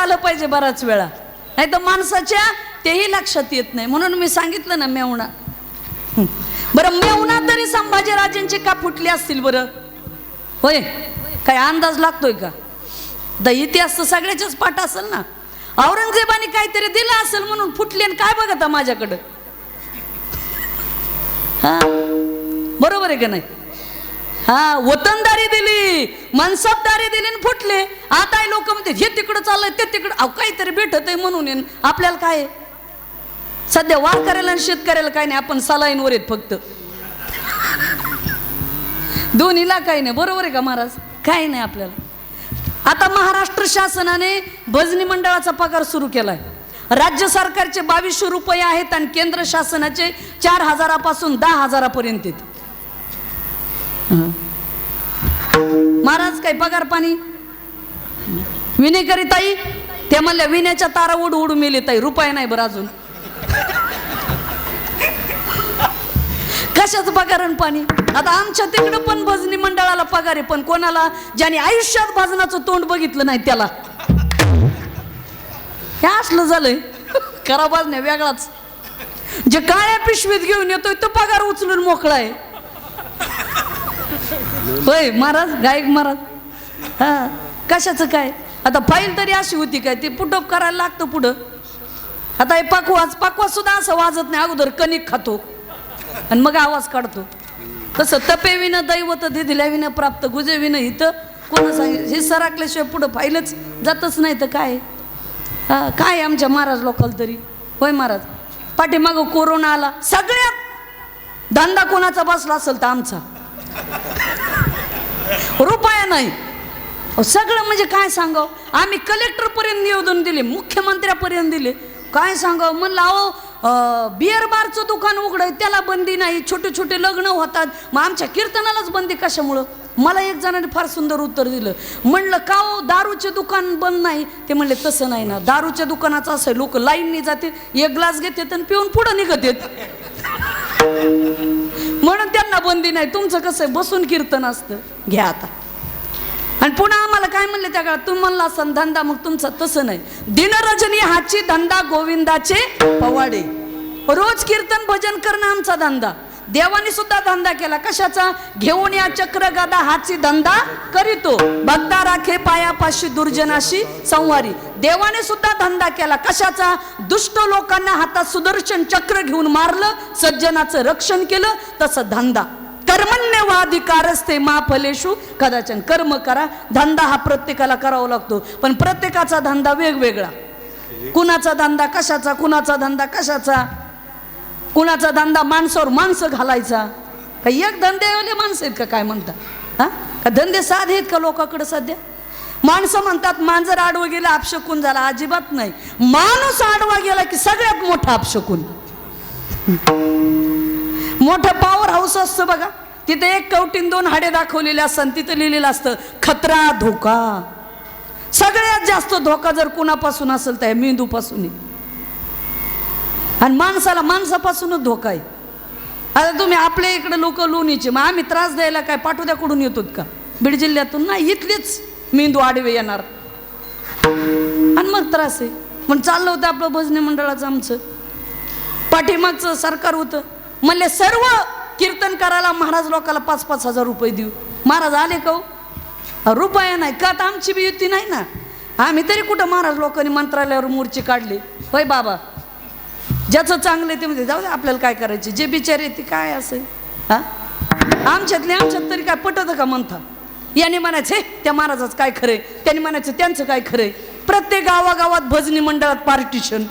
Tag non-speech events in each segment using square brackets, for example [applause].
आलं पाहिजे बराच वेळा. नाही तर माणसाच्या तेही लक्षात येत नाही. म्हणून मी सांगितलं ना मेवणा. बरं मेवणा तरी संभाजीराजेंची का फुटली असतील बरं? होय. काय अंदाज लागतोय का? द इतिहास तर सगळ्याच्याच पाठ असेल ना? औरंगजेबाने काहीतरी दिलं असेल म्हणून फुटली आणि काय बघता माझ्याकडं? हा? बरोबर आहे का नाही? हा वतनदारी दिली मनसबदारी दिली आणि फुटले. आता लोक म्हणते हे तिकडं चाललंय ते तिकडं. अहो काहीतरी भेटत आहे म्हणून येईन. आपल्याला काय आहे? सध्या वारकऱ्याला आणि शेतकऱ्याला काय नाही आपण सलाईनवर आहेत फक्त. दोन्हीला काही नाही बरोबर आहे का महाराज? काही नाही आपल्याला. आता महाराष्ट्र शासनाने भजनी मंडळाचा पगार सुरू केलाय. राज्य सरकारचे बावीसशे रुपये आहेत आणि केंद्र शासनाचे चार हजारापासून दहा हजारापर्यंत आहेत. महाराज काही पगार पाणी? विनेकरी ताई ते म्हणल्या विण्याच्या तारा उडू उडू मेली ताई रुपये नाही बरं अजून. कशाचं पगार आणि पाणी? आता आमच्या तिकडं पण भजनी मंडळाला पगार आहे पण कोणाला? ज्याने आयुष्यात भजनाचं तोंड बघितलं नाही त्याला. हे असलं झालंय. खरा भजन वेगळाच. जे काळ्या पिशवीत घेऊन येतोय तो पगार उचलून मोकळा आहे. होय महाराज गायक महाराज. हा कशाचं काय? आता फाईल तरी अशी होती काय ते पुटअप करायला लागतं पुढं. आता हे पाकवाज पाकवाज सुद्धा असं वाजत नाही अगोदर कणिक खातो. आणि मग आवाज काढतो. तसं तपे विनं दैवत दिल्या विनं प्राप्त गुजेविनं इथं कोणा सांग हे सराकल्याशिवाय पुढं फाईलच जातच नाही तर काय? हा काय आमच्या महाराज लोकल तरी? होय महाराज. पाठीमागं कोरोना आला सगळ्यात धंदा कोणाचा बसला असेल तर आमचा. रुपया नाही. सगळं म्हणजे काय सांगाव? आम्ही कलेक्टरपर्यंत निवेदन दिले मुख्यमंत्र्यापर्यंत दिले. काय सांगावं? म्हणलं अहो बिअर बारचं दुकान उघडं त्याला बंदी नाही छोटे छोटे लग्न होतात. मग आमच्या कीर्तनालाच बंदी कशामुळं? मला एक जणाने फार सुंदर उत्तर दिलं. म्हणलं का हो दारूचे दुकान बंद नाही? ते म्हणले तसं नाही ना. दारूच्या दुकानाचं असं लोक लाईननी जाते एक ग्लास घेते आणि पिऊन पुढं निघत येत म्हणून त्यांना बंदी नाही. तुमचं कसं आहे? बसून कीर्तन असतं. घ्या आता. आणि पुन्हा आम्हाला काय म्हणले त्या काळात? तुम्ही म्हणला असन धंदा मग तुमचा तसं नाही. दिनरजनी हाची धंदा गोविंदाचे पवाडे. रोज कीर्तन भजन करणं आमचा धंदा. देवाने सुद्धा धंदा केला. कशाचा? घेऊन या चक्र गदा हाची धंदा करीतो. भक्ता राखे पायापाशी दुर्जनाशी संवारी. देवाने सुद्धा धंदा केला. कशाचा? दुष्ट लोकांना हातात सुदर्शन चक्र घेऊन मारलं सज्जनाचं रक्षण केलं तसं धंदा. कर्मण्यवाधिकारस्ते मा फलेशू कदाचन कर्म करा धंदा हा प्रत्येकाला करावा लागतो. पण प्रत्येकाचा धंदा वेगवेगळा. कुणाचा धंदा कशाचा? कुणाचा धंदा कशाचा? कुणाचा धंदा माणसावर माणसं घालायचा? का एक धंदेवाले माणसं आहेत का काय म्हणता हा? का धंदे साधे आहेत का लोकांकडे सध्या? माणसं म्हणतात मांजर आडवं गेलं अपशकून झाला. अजिबात नाही. माणूस आडवा गेला की सगळ्यात मोठा अपशकून मोठं पॉवर हाऊस असतं बघा. तिथे एक कवटीन दोन हाडे दाखवलेले असतात तिथं लिहिलेलं असतं खतरा धोका. सगळ्यात जास्त धोका जर कुणापासून असेल तर या मेंदूपासून आहे. आणि माणसाला माणसापासूनच धोका आहे. आता तुम्ही आपल्या इकडे लोक लोणीचे मग आम्ही त्रास द्यायला काय? पाठोद्याकडून येतो का? बीड जिल्ह्यातून? नाही इथलीच मेंदू आडवे येणार. आणि मग त्रास आहे. पण चाललं होतं आपलं भजनी मंडळाचं आमचं. पाठीमागचं सरकार होतं. म्हणले सर्व कीर्तन करायला महाराज लोकाला पाच पाच हजार रुपये देऊ. महाराज आले का हो? रुपया नाही. का तर आमची बी युती नाही ना? आम्ही तरी कुठं महाराज लोकांनी मंत्रालयावर मोर्चे काढले? होय बाबा. ज्याचं चांगलं आहे ते म्हणजे जाऊ दे आपल्याला काय करायचे? जे बिचारे ते काय असेल? हा? आमच्यातले आमच्यात तरी काय पटत का म्हणता याने म्हणायचं हे त्या महाराजाचं काय खरंय त्याने म्हणायचं त्यांचं काय खरंय प्रत्येक गावागावात भजनी मंडळात पार्टिशन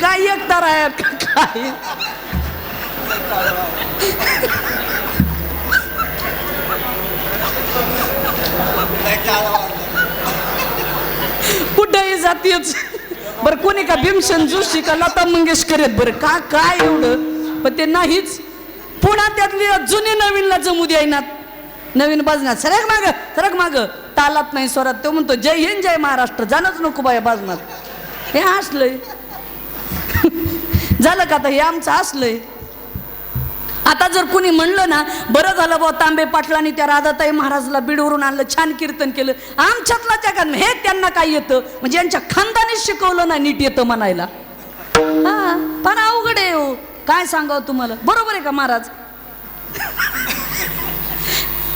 काय एकता आहे काय? [laughs] कुठंही जातीयच बरं कोणी का भीमसेन जोशी का लता मंगेशकर आहेत बरं? का काय एवढं? पण ते नाहीच. पुन्हा त्यातली जुने नवीनला जमू द्यायनात नवीन बाजनात. सरक माग सरक माग. तालात नाही स्वरात. तो म्हणतो जय हिंद जय महाराष्ट्र. जाणच नको बाया बाजनात. हे असलंय [laughs] झालं का आता? हे आमचं असलंय आता जर कुणी म्हणलं ना बरं झालं बुवा तांबे पाटलांनी त्या राधाताई महाराजला बीडवरून आणलं छान कीर्तन केलं. आमच्यातला जगात हे त्यांना काय येतं? म्हणजे यांच्या खानदानीच शिकवलं ना नीट येतं म्हणायला. हा पण अवघड आहे हो. काय सांगावं तुम्हाला? बरोबर आहे का महाराज?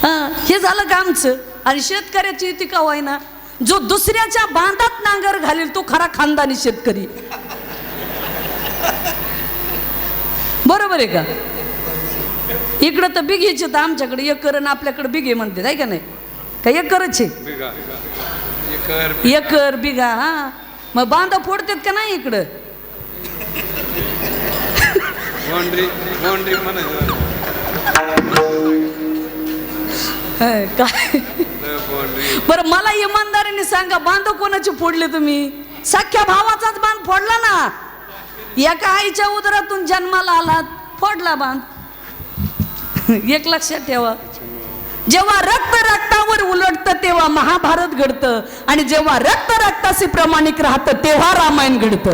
हा हे झालं का आमचं? आणि शेतकऱ्याची युती का ना जो दुसऱ्याच्या बांधात नांगर घालेल तो खरा खानदानी शेतकरी. बरोबर आहे का? इकडं तर बिघेचे तर आमच्याकडे एकर आणि आपल्याकडे बिघे म्हणते आहे का नाही? का एकरच आहे? बिगा एकर बिघा. हा. मग बांधा फोडतात का नाही इकडं? काय? बरं मला इमानदारीने सांगा बांध कोणाचे फोडले तुम्ही? सख्या भावाचाच बांध फोडला ना? एका आईच्या उदरातून जन्माला आलात फोडला बांध. [laughs] एक लक्षात ठेवा. जेव्हा रक्त रक्तावर उलटतं तेव्हा महाभारत घडतं. आणि जेव्हा रक्त रक्ताशी प्रमाणिक राहतं तेव्हा रामायण घडतं.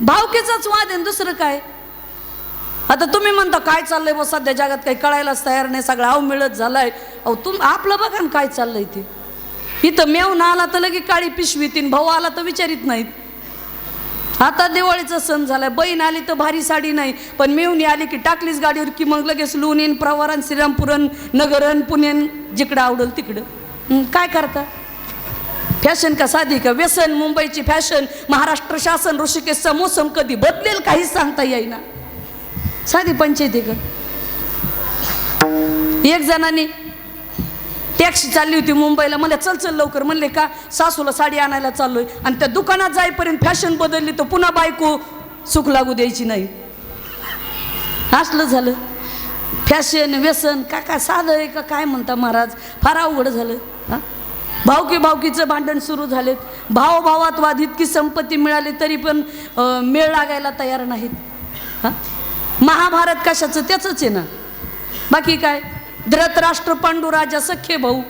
भावकीचाच वाद आहे दुसरं काय? आता तुम्ही म्हणता काय चाललंय व सध्या जगात? काही कळायलाच तयार नाही. सगळं अव मिळत झालाय. अहो तुम आपलं बघा ना काय चाललंय ते. इथं मेवून आला तर लगे काळी पिशवी तीन भाऊ आला तर विचारित नाहीत. आता दिवाळीचा सण झालाय. बहीण आली तर भारी साडी नाही. पण मेवणी आली की टाकलीच गाडीवर की मग लगेच लून येईन प्रवारण श्रीरामपुरण नगरन पुणेन जिकडं आवडल तिकडं. काय करता? फॅशन का साधी का? व्यसन मुंबईची फॅशन महाराष्ट्र शासन ऋषिकेशचा मोसम कधी बदलेल काहीच सांगता येईना. साधी पंचायती का? एक जणांनी टॅक्सी चालली होती मुंबईला. म्हणले चल चल लवकर. म्हणले का सासूला साडी आणायला चाललोय. आणि त्या दुकानात जाईपर्यंत फॅशन बदलली तर पुन्हा बायको सुख लागू द्यायची नाही. असलं झालं. फॅशन व्यसन का काय साधं आहे का काय म्हणता महाराज? फार अवघड झालं. हां? भावकी भावकीचं भांडण सुरू झालेत. भाव भावात वाद इतकी संपत्ती मिळाली तरी पण मेळ लागायला तयार नाहीत. हां? महाभारत कशाचं? त्याचंच आहे ना. बाकी काय? धृतराष्ट्र पांडुराजा सख्खे भाऊ.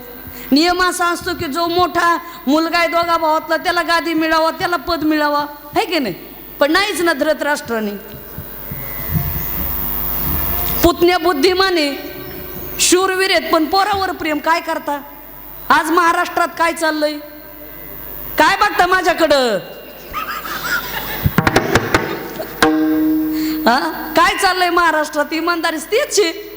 नियम असा असतो की जो मोठा मुलगा आहे दोघा भावातला त्याला गादी मिळावा त्याला पद मिळावा. आहे की नाही? पण नाहीच ना धृतराष्ट्राने पुतण्या बुद्धिमाने शूरवीर आहेत पण पोरावर प्रेम काय करता? आज महाराष्ट्रात काय चाललंय? काय बघता माझ्याकडं? हा? काय चाललंय महाराष्ट्रात? इमानदारीच तीच आहे.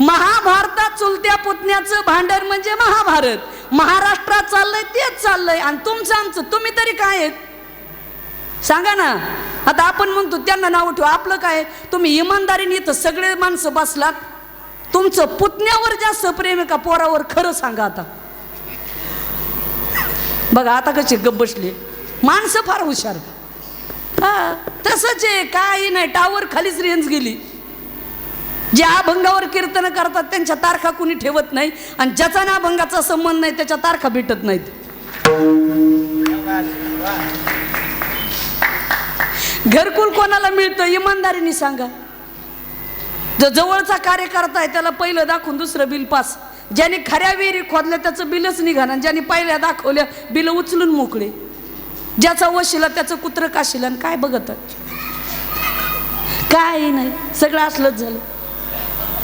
महाभारतात चुलत्या पुतण्याचं भांडण म्हणजे महाभारत. महाराष्ट्रात चाललंय तेच चाललंय. आणि तुमचं आमचं तुम्ही तरी काय आहेत? सांगा ना. आता आपण म्हणतो त्यांना नाव ठेवू. आपलं काय? तुम्ही इमानदारीने इथं सगळे माणसं बसलात. तुमचं पुतण्यावर जास्त प्रेम आहे का? पोरावर खरं सांगा आता. बघा आता कशी गप बसले. माणसं फार हुशार हा तसंच आहे. काही नाही. टावर खालीच रेंज गेली. जे अभंगावर कीर्तन करतात त्यांच्या तारखा कुणी ठेवत नाही आणि ज्याचा ना अभंगाचा संबंध नाही त्याच्या तारखा भेटत नाहीत. घरकुल कोणाला मिळतं इमानदारीने सांगा. जो जवळचा कार्यकर्ता आहे त्याला पहिलं दाखवून दुसरं बिल पास. ज्याने खऱ्या विहिरी खोदल्या त्याचं बिलच निघाणार ज्याने पहिल्या दाखवल्या बिल उचलून मोकळे. ज्याचा वशिला त्याचं कुत्र काशिला काय बघत आहे? काय नाही सगळं असलंच झालं.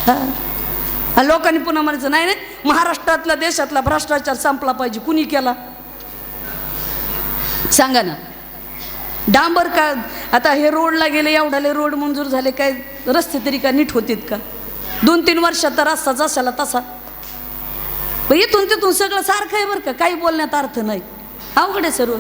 हा. लोकांनी पुन्हा म्हणायचं नाही नाही महाराष्ट्रातला देशातला भ्रष्टाचार संपला पाहिजे कुणी केला? सांगा ना. डांबर का आता हे रोडला गेले एवढाले रोड मंजूर झाले काय रस्ते तरी का नीट होतीत का? दोन तीन वर्षात तर रस्ता जसाला तसा. इथून तिथून सगळं सारखं आहे बरं का काही बोलण्यात अर्थ नाही. अवघड आहे सर्व.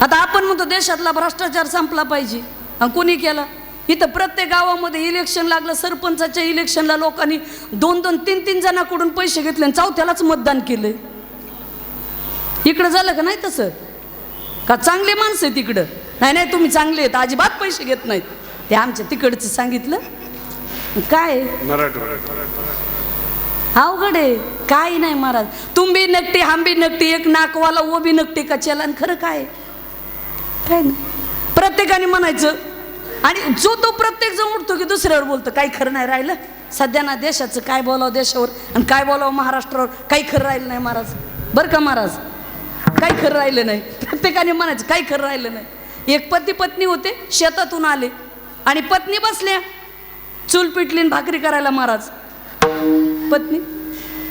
आता आपण म्हणतो देशातला भ्रष्टाचार संपला पाहिजे. आणि कोणी केला? इथं प्रत्येक गावामध्ये इलेक्शन लागलं सरपंचाच्या इलेक्शनला लोकांनी दोन दोन तीन तीन जणांकडून पैसे घेतले आणि चौथ्यालाच मतदान केलं इकडं झालं का नाही तसं? का चांगले माणसं आहेत तिकडं नाही नाही तुम्ही चांगले आहेत. अजिबात पैसे घेत नाहीत. ते आमच्या तिकडचं सांगितलं. काय अवघड आहे. काही नाही महाराज. तुम्ही नकटी हांबी नकटी एक नाकवाला ओबी नकटी का चलन खरं काय काय प्रत्येकाने म्हणायचं आणि जो तो प्रत्येक जण उठतो की दुसऱ्यावर बोलतो काही खरं नाही राहिलं. सध्या ना देशाचं काय बोलावं देशावर आणि काय बोलावं महाराष्ट्रावर काही खरं राहिलं नाही महाराज. बरं का महाराज? काही खरं राहिलं नाही. प्रत्येकाने म्हणायचं काही खरं राहिलं नाही. एक पती पत्नी होते शेतातून आले. आणि पत्नी बसल्या. चूल पिटली भाकरी करायला महाराज. पत्नी.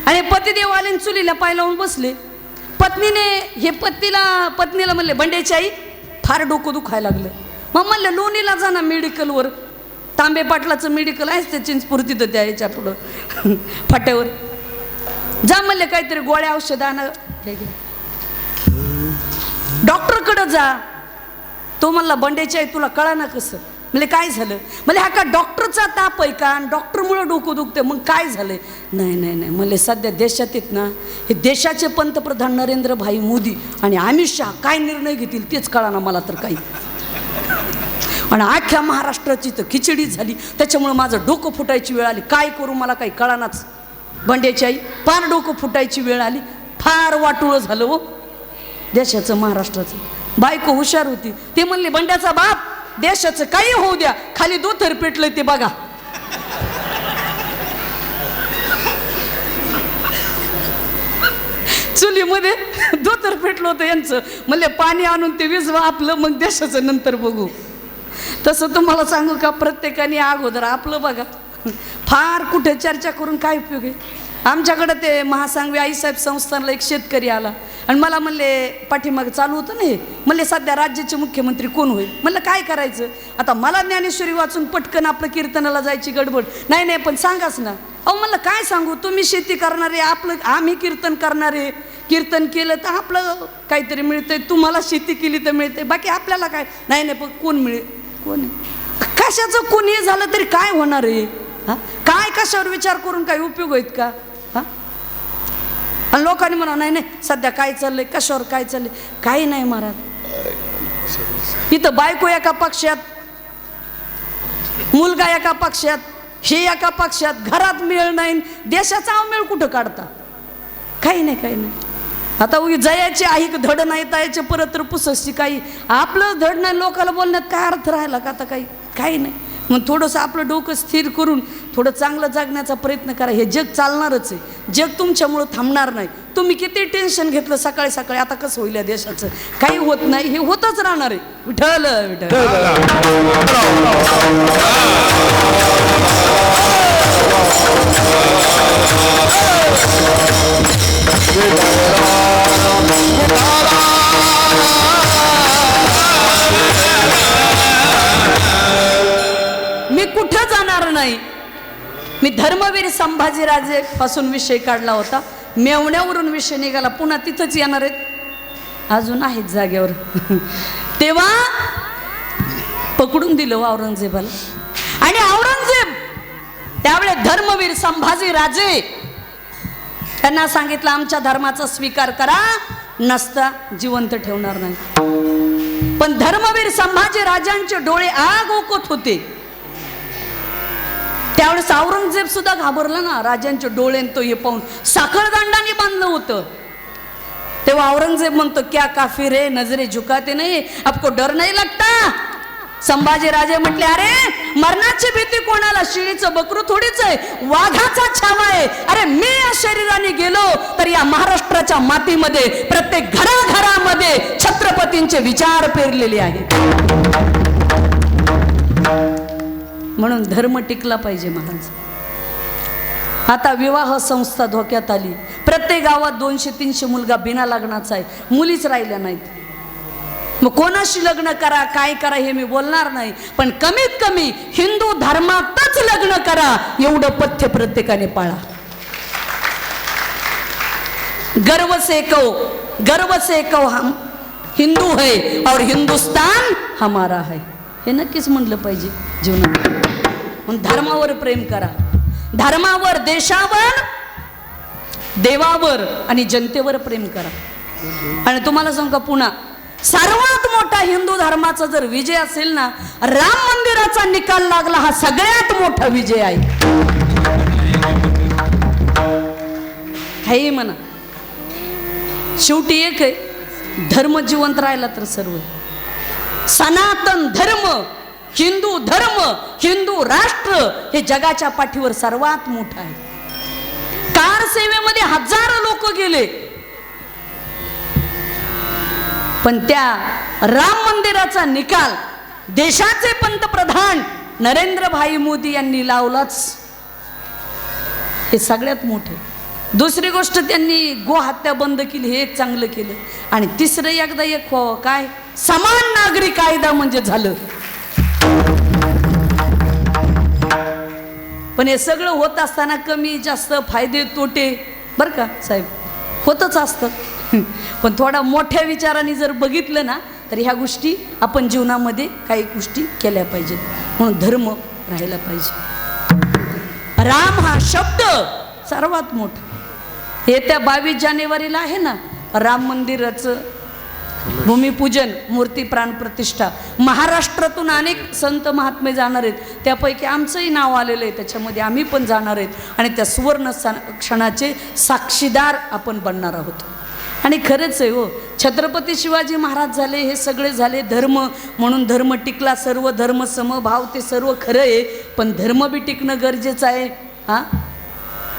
आणि पतिदेव आले चुलीला पाय लावून बसले. पत्नीने हे पत्नीला पत्नीला म्हणले बंड्याची आई फार डोकं दुखायला लागलं. मग म्हणलं लोणीला जा ना मेडिकलवर तांबे पाटलाचं मेडिकल आहेच ते चिंचपूर तिथं त्या याच्या पुढं. [laughs] फाट्यावर. जा म्हणले काहीतरी गोळ्या औषध आण. हे डॉक्टरकडं जा. तो म्हणला बंडेची आई तुला कळा ना कसं? म्हणजे काय झालं? म्हणजे हा का डॉक्टरचा ताप आहे का? आणि डॉक्टरमुळं डोकं दुखते मग काय झालंय? नाही नाही नाही. म्हणजे सध्या देशात येत ना हे देशाचे पंतप्रधान नरेंद्र भाई मोदी आणि अमित शहा काय निर्णय घेतील तेच कळा ना मला तर काही. आणि अख्ख्या महाराष्ट्राची तर खिचडी झाली. त्याच्यामुळं माझं डोकं फुटायची वेळ आली. काय करू मला काही कळानाच. बंड्याची आई फार डोकं फुटायची वेळ आली. फार वाटुळं झालं हो. देशाचं महाराष्ट्राचं. बायको हुशार होती. ते म्हणले बंड्याचा बाप देशाचं काही होऊ द्या. खाली दोथर पेटलं ते बघा. चुलीमध्ये धोतर पेटलं होतं यांचं. म्हणजे पाणी आणून ते विजवा आपलं मग देशाचं नंतर बघू. तसं तुम्हाला सांगू का प्रत्येकाने अगोदर आपलं बघा. फार कुठे चर्चा करून काय उपयोग आहे? आमच्याकडं ते महासांगवी आईसाहेब संस्थानला एक शेतकरी आला. आणि मला म्हणले पाठीमागे चालू होतं नाही म्हणले सध्या राज्याचे मुख्यमंत्री कोण होईल? म्हणलं काय करायचं? आता मला ज्ञानेश्वरी वाचून पटकन आपलं कीर्तनाला जायची गडबड. नाही नाही पण सांगाच ना. अहो म्हणलं काय सांगू? तुम्ही शेती करणारे आपलं आम्ही कीर्तन करणारे. कीर्तन केलं तर आपलं काहीतरी मिळतंय. तुम्हाला शेती केली तर मिळते बाकी आपल्याला काय? नाही नाही पण कोण मिळेल? कोण? कशाचं कोणी झालं तरी काय होणार आहे? हा? काय कशावर विचार करून काही उपयोग आहेत का? आणि लोकांनी म्हणा नाही नाही सध्या काय चाललंय कशावर काय चाललंय? काही नाही महाराज. इथं बायको एका पक्षात मुलगा एका पक्षात हे एका पक्षात घरात मेळ नाही देशाचा अमेळ कुठं काढता? काही नाही काही नाही. आता उगी जयाची आई धड नाही तायाचे परत तर पुससची काही. आपलं धड नाही लोकाला बोलण्यात काय अर्थ राहिला का आता काही? काही नाही. मग थोडंसं आपलं डोकं स्थिर करून थोडं चांगलं जगण्याचा प्रयत्न करा. हे जग चालणारच आहे. जग तुमच्यामुळं थांबणार नाही. तुम्ही किती टेन्शन घेतलं सकाळी सकाळी आता कसं होईल या देशाचं? काही होत नाही हे होतच राहणार आहे. विठल विठल कुठं जाणार नाही. मी धर्मवीर संभाजीराजे पासून विषय काढला होता. मेवण्यावरून विषय निघाला. पुन्हा तिथंच येणार आहेत. अजून आहेत जागेवर. [laughs] तेव्हा पकडून दिलं औरंगजेबाला. आणि औरंगजेब त्यावेळे धर्मवीर संभाजी राजे त्यांना सांगितलं आमच्या धर्माचा स्वीकार करा नसता जिवंत ठेवणार नाही. पण धर्मवीर संभाजी राजांचे डोळे आग ओकत होते. त्यावेळेस औरंगजेब सुद्धा घाबरला ना राजांचे डोळे तो हे पाहून. साखळदंडाने बांधलं होतं. तेव्हा औरंगजेब म्हणतो क्या काफिर है नजरे झुकाते नाही आपको डर नाही लागता? संभाजी राजे म्हटले अरे मरणाची भीती कोणाला? शिळीचं बकरू थोडीच आहे वाघाचा छावा आहे. अरे मी या शरीराने गेलो तर या महाराष्ट्राच्या मातीमध्ये प्रत्येक घराघरामध्ये छत्रपतींचे विचार पेरलेले आहेत. म्हणून धर्म टिकला पाहिजे महाराज. आता विवाह संस्था धोक्यात आली. प्रत्येक गावात दोनशे तीनशे मुलगा बिना लग्नाचा आहे. मुलीच राहिल्या नाहीत. मग कोणाशी लग्न करा काय करा हे मी बोलणार नाही. पण कमीत कमी हिंदू धर्मातच लग्न करा एवढं पथ्य प्रत्येकाने पाळा. गर्व से कहो गर्व से कहो हम हिंदू है और हिंदुस्तान हमारा है. हे नक्कीच म्हणलं पाहिजे जीवनात म्हणून धर्मावर प्रेम करा. धर्मावर देशावर देवावर आणि जनतेवर प्रेम करा. आणि तुम्हाला सांग का पुन्हा सर्वात मोठा हिंदू धर्माचा जर विजय असेल ना राम मंदिराचा निकाल लागला हा सगळ्यात मोठा विजय आहे. काही म्हणा. शेवटी एक आहे धर्म जिवंत राहिला तर सर्व. सनातन धर्म हिंदू धर्म हिंदू राष्ट्र हे जगाच्या पाठीवर सर्वात मोठं आहे. कार सेवेमध्ये हजारो लोक गेले. पण त्या राम मंदिराचा निकाल देशाचे पंतप्रधान नरेंद्रभाई मोदी यांनी लावलाच. हे सगळ्यात मोठे दुसरी गोष्ट त्यांनी गोहत्या बंद केली हे एक चांगलं केलं. आणि तिसरं एकदा एक हो, काय? समान नागरी कायदा म्हणजे झालं. पण हे सगळं होत असताना कमी जास्त फायदे तोटे बरं का साहेब? होतच असतं. [laughs] पण थोडा मोठ्या विचाराने जर बघितलं ना तर ह्या गोष्टी आपण जीवनामध्ये काही गोष्टी केल्या पाहिजेत. म्हणून धर्म राहायला पाहिजे. राम हा शब्द सर्वात मोठा. येत्या बावीस जानेवारीला आहे ना राम मंदिराचं भूमिपूजन मूर्ती प्राणप्रतिष्ठा महाराष्ट्रातून अनेक संत महात्मे जाणार आहेत. त्यापैकी आमचंही नाव आलेलं आहे. त्याच्यामध्ये आम्ही पण जाणार आहेत. आणि त्या सुवर्ण क्षणाचे साक्षीदार आपण बनणार आहोत. आणि खरंच आहे हो छत्रपती शिवाजी महाराज झाले हे सगळे झाले धर्म. म्हणून धर्म टिकला सर्व धर्म समभाव ते सर्व खरं आहे. पण धर्म बी टिकणं गरजेचं आहे. हां?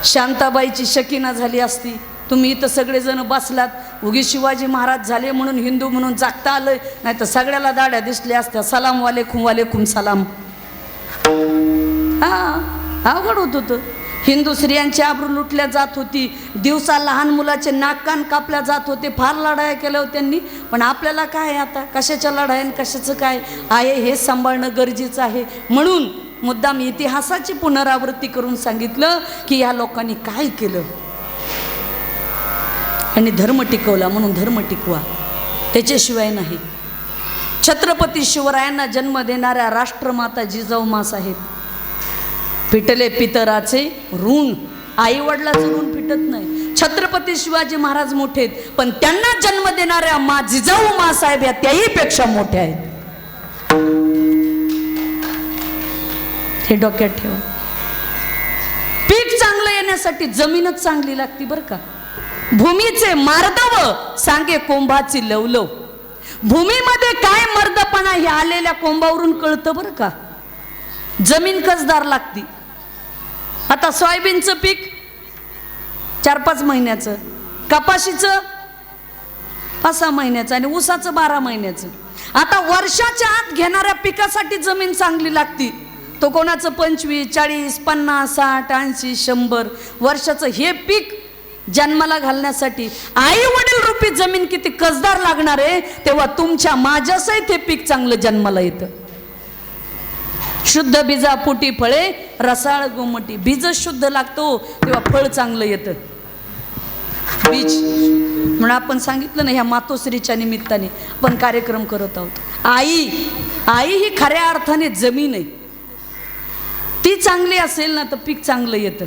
शांताबाईची शकीना झाली असती. तुम्ही इथं सगळेजण बसलात. उगी शिवाजी महाराज झाले म्हणून हिंदू म्हणून जागता आलं नाही तर सगळ्याला दाड्या दिसल्या असत्या. सलाम वालेकुम वालेकुम सलाम. हा अवघड होत होतं. हिंदू स्त्रियांची आबरू लुटल्या जात होती. दिवसा लहान मुलाचे नाक कान कापल्या जात होते. फार लढाया केल्या होत्या त्यांनी. पण आपल्याला काय आता? कशाच्या लढाया आणि कशाचं काय? आहे हे सांभाळणं गरजेचं आहे. म्हणून मुद्दाम इतिहासाची पुनरावृत्ती करून सांगितलं की या लोकांनी काय केलं? आणि धर्म टिकवला म्हणून धर्म टिकवा. त्याच्याशिवाय नाही. छत्रपती शिवरायांना जन्म देणाऱ्या राष्ट्रमाता जिजाऊ साहेब पिटले पितराचे ऋण. आई वडिलाचं ऋण फिटत नाही. छत्रपती शिवाजी महाराज मोठे आहेत पण त्यांना जन्म देणाऱ्या मा जिजाऊ मासाहेब या त्याही पेक्षा मोठ्या आहेत. हे डोक्यात ठेवा. पीक चांगलं येण्यासाठी जमीनच चांगली लागती बरं का? भूमीचे मार्दव सांगे कोंभाची लवलव. भूमीमध्ये काय मर्दपणा हे आलेल्या कोंबावरून कळतं बरं का? जमीन कसदार लागती. आता सोयाबीनचं पीक चार पाच महिन्याचं कपाशीचं पाच सहा महिन्याचं आणि ऊसाचं बारा महिन्याचं. आता वर्षाच्या आत घेणाऱ्या पिकासाठी जमीन चांगली लागती. तो कोणाचं पंचवीस चाळीस पन्नास साठ ऐंशी शंभर वर्षाचं हे पीक जन्माला घालण्यासाठी. आई वडील रुपी जमीन किती कसदार लागणार आहे तेव्हा तुमच्या माझ्यासही ते पीक चांगलं जन्माला येतं. शुद्ध बीजा पोटी फळे रसाळ गोमटी बीज शुद्ध लागतो तेव्हा फळ चांगलं येतं. बीज. म्हणून आपण सांगितलं ना ह्या मातोश्रीच्या निमित्ताने आपण कार्यक्रम करत आहोत. आई आई ही खऱ्या अर्थाने जमीन आहे. ती चांगली असेल ना तर पीक चांगलं येतं.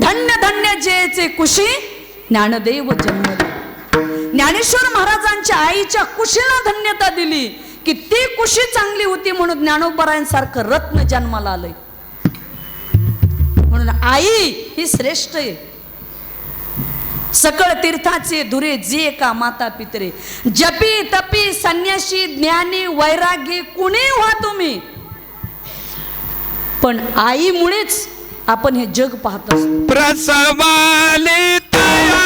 धन्य धन्य जेचे कुशी ज्ञानदेव जन्मले. ज्ञानेश्वर महाराजांच्या आईच्या कुशीला धन्यता दिली की ती कुशी चांगली होती म्हणून ज्ञानोपरायांसारखं रत्न जन्माला आलंय. म्हणून आई ही श्रेष्ठ आहे. सकळ तीर्थाचे धुरे जे का माता पित्रे. जपी तपी संन्याशी ज्ञानी वैरागी कुणी व्हा तुम्ही? पण आईमुळेच आपण हे जग पाहत असतो प्रसवाले तया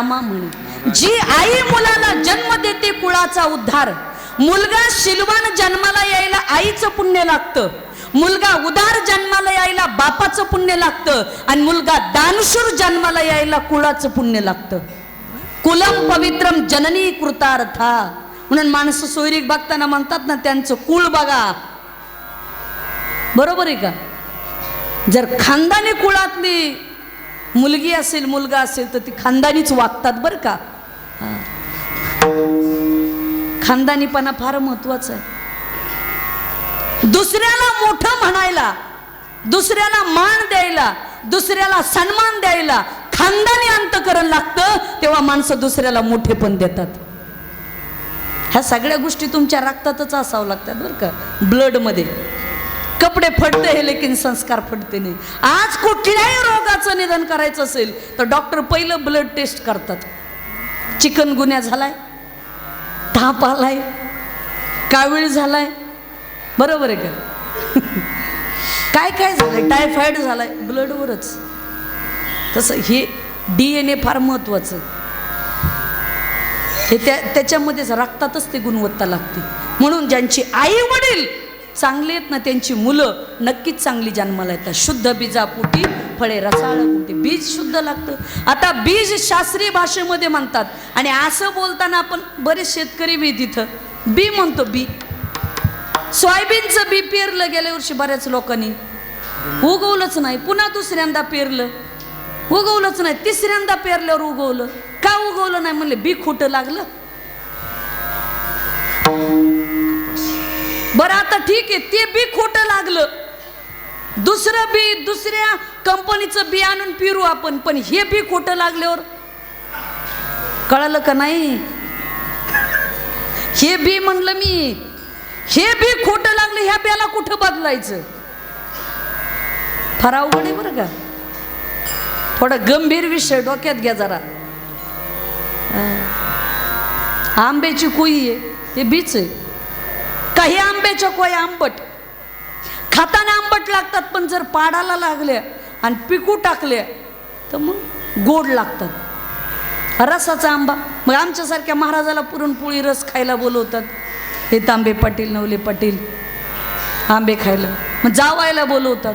नामा म्हणे. जी आई मुलाला जन्म देते कुळाचा उद्धार मुलगा शिलवान जन्माला यायला आईचं पुण्य लागतं मुलगा उदार जन्माला यायला बापाचं पुण्य लागतं आणि मुलगा दानशूर जन्माला यायला कुळाचं पुण्य लागतं. कुलम पवित्रम जननी कृतार्था. म्हणून माणसं सोयरीक बघताना म्हणतात ना त्यांचं कुळ बघा. बरोबर आहे का? जर खानदानी कुळातली मुलगी असेल मुलगा असेल तर ती खानदानीच वागतात बरं का? खानदानीपणा फार महत्त्वाचा आहे. दुसऱ्याला मोठं म्हणायला दुसऱ्याला मान द्यायला दुसऱ्याला सन्मान द्यायला खानदानी अंतकरण लागतं तेव्हा माणसं दुसऱ्याला मोठेपण देतात. ह्या सगळ्या गोष्टी तुमच्या रक्तातच असावं लागतात बरं का? ब्लडमध्ये कपडे फटते हे लेकिन संस्कार फटते नाही. आज कुठल्याही रोगाचं निधन करायचं असेल तर डॉक्टर पहिलं ब्लड टेस्ट करतात. चिकन गुन्हा झालाय ताप आलाय कावीळ झालाय. बरोबर आहे का? [laughs] काय काय झालंय? टायफॉइड झालाय ब्लडवरच तसं हे डी एन ए फार महत्वाचं. हे त्या त्याच्यामध्येच रक्तातच ते गुणवत्ता लागते. म्हणून ज्यांची आई वडील चांगले आहेत ना त्यांची मुलं नक्कीच चांगली जन्माला येतात. शुद्ध बीजापोटी फळे रसाळ पोटी बीज शुद्ध लागतं. आता बीज शास्त्रीय भाषेमध्ये म्हणतात. आणि असं बोलताना आपण बरेच शेतकरी बी तिथं. बी म्हणतो बी. सोयाबीनचं बी पेरलं गेल्या वर्षी बऱ्याच लोकांनी. उगवलंच नाही. पुन्हा दुसऱ्यांदा पेरलं. उगवलंच नाही. तिसऱ्यांदा पेरल्यावर उगवलं. का उगवलं नाही? म्हणले बी खोटं लागलं. बरं आता ठीक आहे. ते बी खोटं लागलं. दुसरं बी दुसऱ्या कंपनीचं बी आणून पिरू आपण पण हे बी खोटं लागल्यावर? कळालं का नाही? हे बी म्हणलं मी हे बी खोटं लागलं ह्या बियाला कुठं बदलायचं? फार अवघड आहे बरं का? थोडा गंभीर विषय डोक्यात घ्या जरा. आंब्याची कुई आहे हे बीच आहे. काही आंब्याच्या चकोय आंबट. खाताना आंबट लागतात पण जर पाडाला लागल्या आणि पिकू टाकल्या तर मग गोड लागतात. रसाचा आंबा. मग आमच्यासारख्या महाराजाला पुरणपोळी रस खायला बोलवतात. हे तांबे पाटील नवले पाटील आंबे खायला. मग जावायला बोलवतात.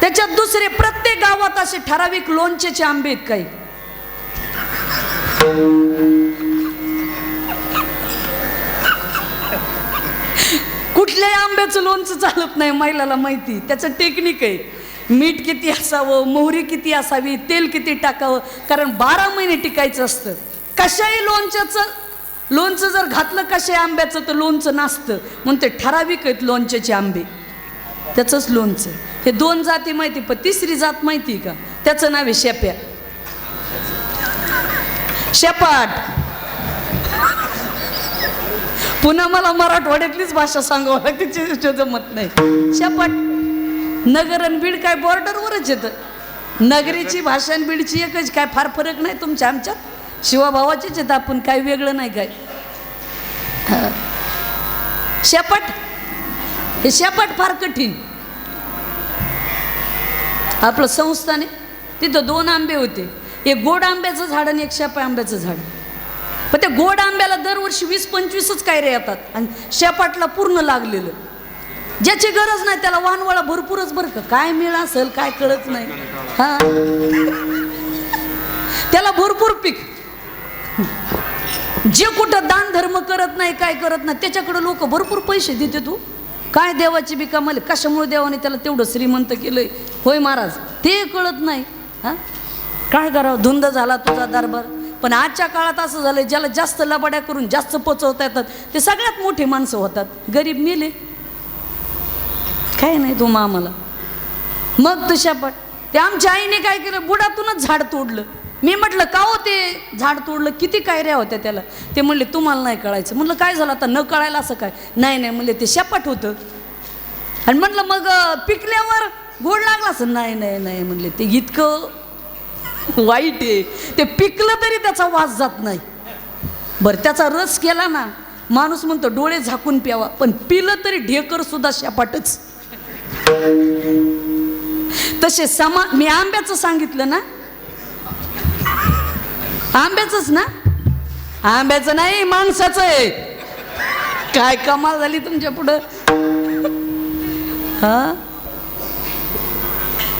त्याच्यात दुसरे प्रत्येक गावात असे ठराविक लोणचेचे आंबे आहेत काही. कुठल्याही आंब्याचं लोणचं चालत नाही महिलाला माहिती. त्याचं टेक्निक आहे. मीठ किती असावं मोहरी किती असावी तेल किती टाकावं कारण बारा महिने टिकायचं असतं. कशाही लोणच्याचं लोणचं जर घातलं कशा आंब्याचं तर लोणचं नसतं. म्हणून ते ठराविक आहेत लोणच्याचे आंबे. त्याचंच लोणचं. हे दोन जाती माहिती पण तिसरी जात माहिती का? त्याचं नाव आहे शेप्या. शेपाट. पुन्हा मला मराठवाड्यातलीच भाषा सांगावं लागते जमत नाही. शेपाट नगर आणि बीड काय बॉर्डरवरच येतं. नगरीची भाषा आणि बीडची एकच काय फार फरक नाही तुमच्या आमच्यात? शिवाभावाचीच येतं आपण काय वेगळं नाही काय. शेपट हे शेपट फार कठीण. आपलं संस्थान आहे तिथं दोन आंबे होते. एक गोड आंब्याचं झाड आणि एक शेपा आंब्याचं झाड. पण त्या गोड आंब्याला दरवर्षी वीस पंचवीसच कायरे येतात. आणि शेपाटला पूर्ण लागलेलं. ज्याची गरज नाही त्याला वानवळा भरपूरच बरं का. काय मिळ असेल काय कळत नाही. हा. त्याला भरपूर पीक. जे कुठं दान धर्म करत नाही काय करत नाही त्याच्याकडे लोक भरपूर पैसे देते तू. काय देवाची बी कमाल कशामुळे देवाने त्याला तेवढं श्रीमंत केलंय? होय महाराज ते कळत नाही. हा? काय करावं? धुंद झाला तुझा दरबार. पण आजच्या काळात असं झालं ज्याला जास्त लबाड्या करून जास्त पोचवता येतात ते सगळ्यात मोठी माणसं होतात. गरीब मेले. काय नाही तो मामाला मग तुझ्यापट ते आमच्या आईने काय केलं? बुडातूनच झाड तोडलं. मी म्हटलं का हो ते झाड तोडलं? किती कायऱ्या होत्या त्याला? ते म्हणले तुम्हाला नाही कळायचं. म्हटलं काय झालं आता? न कळायला असं काय? नाही नाही. म्हणले ते शेपट होतं. आणि म्हटलं मग पिकल्यावर गोड लागला असं नाही नाही नाही. म्हणले ते इतकं [laughs] वाईट आहे. ते पिकलं तरी त्याचा वास जात नाही. बरं त्याचा रस केला ना माणूस म्हणतो डोळे झाकून प्यावा. पण पिलं तरी ढेकर सुद्धा शेपाटच. तसे समा मी आंब्याचं सांगितलं ना? आंब्याचंच ना? आंब्याचं नाही माणसाचं आहे. काय कमाल झाली तुमच्या पुढं. हा?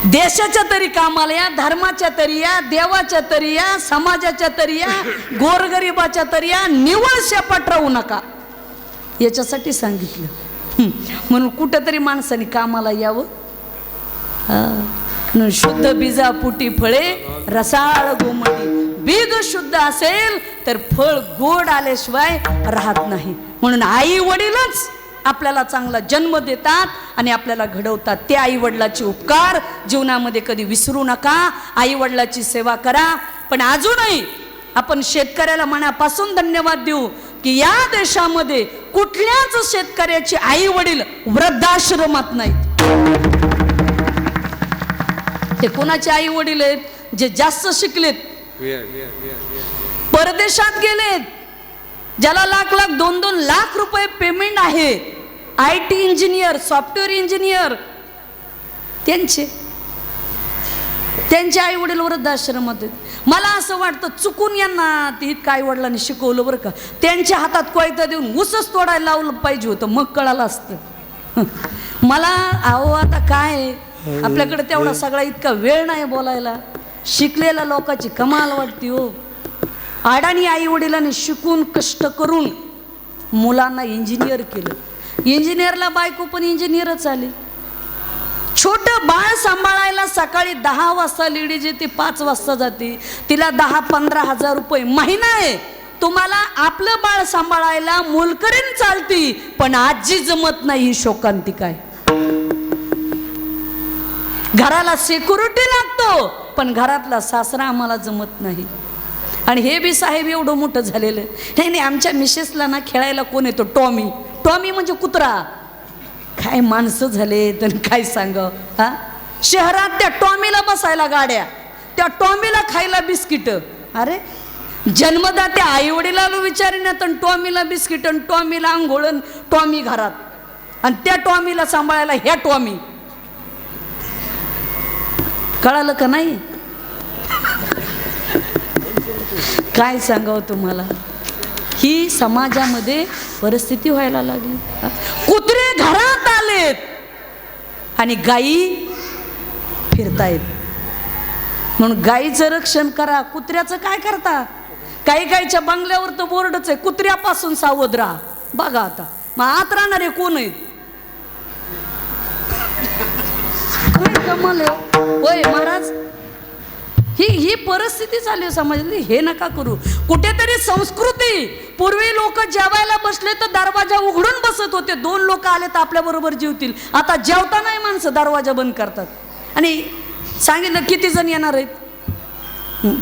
देशाच्या तरी कामाला या धर्माच्या तरी या देवाच्या तरी या समाजाच्या तरी या गोरगरिबाच्या तरी या निवळ शेपाट राहू नका. याच्यासाठी सांगितलं. म्हणून कुठंतरी माणसाने कामाला यावं. शुद्ध बीजा पुटी फळे रसाळ गोमटी बीज शुद्ध असेल तर फळ गोड आल्याशिवाय राहत नाही. म्हणून आई वडीलच आपल्याला चांगला जन्म देतात आणि आपल्याला घडवतात. ते आई वडिलाचे उपकार. जीवनामध्ये कधी विसरू नका. आई वडिलाची सेवा करा. पण अजूनही आपण शेतकऱ्याला मनापासून धन्यवाद देऊ की या देशामध्ये कुठल्याच शेतकऱ्याचे आई वडील वृद्धाश्रमात नाहीत. ते कोणाचे आई वडील आहेत? जे जास्त शिकलेत? परदेशात गेलेत. ज्याला लाख लाख दोन दोन लाख रुपये पेमेंट आहे. I T engineer software engineer त्यांचे. त्यांचे आई वडील वृद्धाश्रमात आहेत मला असं वाटतं चुकून यांना ते इतकं आई वडिलांनी शिकवलं बरं का. त्यांच्या हातात कोयता देऊन उसच तोडायला लावलं पाहिजे होतं मग कळालं असतं. [laughs] मला अहो आता काय? आपल्याकडे तेवढा सगळा इतका वेळ नाही बोलायला. शिकलेल्या लोकांची कमाल वाटते हो. अडाणी आई वडिलांनी शिकून कष्ट करून मुलांना इंजिनियर केलं. इंजिनियरला बायको पण इंजिनियरच आली. छोटं बाळ सांभाळायला सकाळी दहा वाजता लेडीज येते पाच वाजता जाते. तिला दहा पंधरा हजार रुपये महिना आहे. तुम्हाला आपलं बाळ सांभाळायला मोलकरीन चालती पण आजी जमत नाही ही शोकांतिका घराला सिक्युरिटी लागतो पण घरातला सासरा आम्हाला जमत नाही. आणि हे बी साहेब एवढं मोठं झालेलं. नाही नाही आमच्या मिसेसला ना खेळायला कोण येतो? टॉमी. टॉमी म्हणजे कुत्रा. काय माणसं झाले तर काय सांग हा? शहरात त्या टॉमीला बसायला गाड्या. त्या टॉमीला खायला बिस्किट. अरे जन्मदात्या आई वडिलाला विचारिन तर टॉमीला बिस्किट आणि टॉमीला आंघोळ आणि टॉमी घरात. आणि त्या टॉमीला सांभाळायला ह्या टॉमी. कळालं का नाही? काय सांगावं तुम्हाला? ही समाजामध्ये परिस्थिती व्हायला लागली. कुत्रे घरात आलेत आणि गायी फिरतायत. म्हणून गायीचं रक्षण करा कुत्र्याचं काय करता? काही गायीच्या बंगल्यावर तर बोर्डच आहे. कुत्र्यापासून सावध राहा. बघा आता. मग आत राहणारे कोण आहेत? काय कमाल हो. होय महाराज. ही ही परिस्थिती झाली आहे समाजातली हे नका करू. कुठेतरी संस्कृती पूर्वी लोक जेवायला बसले तर दरवाजा उघडून बसत होते. दोन लोक आले तर आपल्याबरोबर जेवतील. आता जेवतानाही माणसं दरवाजा बंद करतात. आणि सांगितलं किती जण येणार आहेत?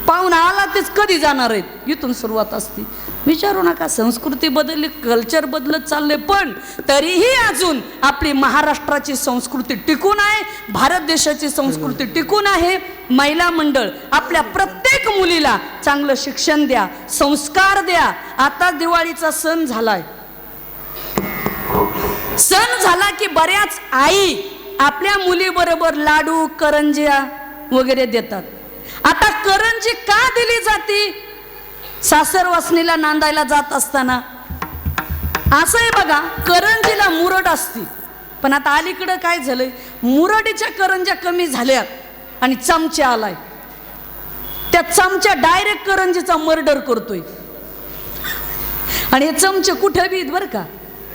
पाहुणा आला तेच कधी जाणार आहेत? इथून सुरुवात असते. विचारू नका संस्कृती बदलली कल्चर बदलत चालले पण तरीही अजून आपली महाराष्ट्राची संस्कृती टिकून आहे भारत देशाची संस्कृती टिकून आहे. महिला मंडळ आपल्या प्रत्येक मुलीला चांगलं शिक्षण द्या संस्कार द्या. आता दिवाळीचा सण झालाय. सण झाला की बऱ्याच आई आपल्या मुलीबरोबर लाडू करंज्या वगैरे देतात. आता करंजी का दिली जाते? सासर वासनीला नांदायला जात असताना असं आहे बघा करंजीला मुरड असते. पण आता अलीकडं काय झालंय? मुरडीच्या करंज्या कमी झाल्यात आणि चमचा आलाय. त्या चमच्या डायरेक्ट करंजीचा मर्डर करतोय. आणि हे चमचे कुठे बी बरं का?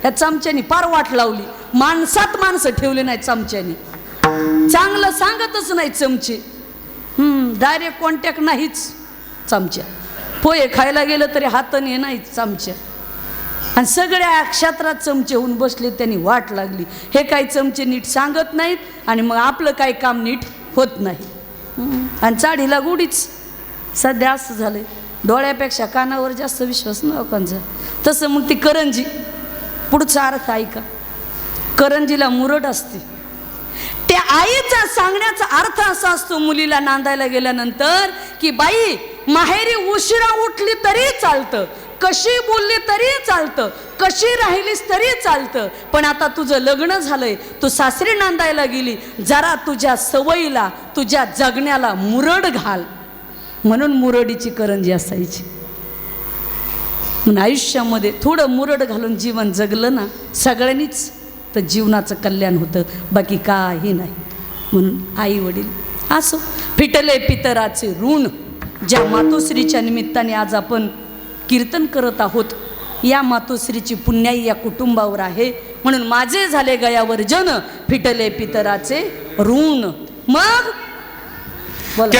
या चमच्यानी पार वाट लावली. माणसात माणसं ठेवली नाही चमच्यानी. चांगलं सांगतच नाही चमचे. डायरेक्ट कॉन्टॅक्ट नाहीच चमच्या. पोहे खायला गेलं तरी हाताने नाही चमच्या आणि सगळ्या क्षेत्रात चमचे होऊन बसले त्यांनी वाट लागली. हे काही चमचे नीट सांगत नाहीत आणि मग आपलं काय काम नीट होत नाही. आणि चाढीला गुढीच. सध्या असं झालंय. डोळ्यापेक्षा कानावर जास्त विश्वास न लोकांचा. तसं मग ती करंजी. पुढचा अर्थ ऐका. करंजीला मुरड असते. त्या आईचा सांगण्याचा अर्थ असा असतो मुलीला नांदायला गेल्यानंतर की बाई माहेरी उशिरा उठली तरी चालतं. कशी बोलली तरी चालतं. कशी राहिलीस तरी चालतं. पण आता तुझं लग्न झालंय. तू सासरी नांदायला गेली. जरा तुझ्या सवयीला तुझ्या जगण्याला मुरड घाल. म्हणून मुरडीची करंजी असायची. म्हणून आयुष्यामध्ये थोडं मुरड घालून जीवन जगलं ना सगळ्यांनीच तर जीवनाचं कल्याण होतं. बाकी काही नाही. म्हणून आई वडील असो. फिटले पितराचे ऋण. ज्या मातोश्रीच्या निमित्ताने आज आपण कीर्तन करत आहोत या मातोश्रीची पुण्याई या कुटुंबावर आहे म्हणून माझे झाले गयावर जन फिटले पितराचे ऋण मग बोला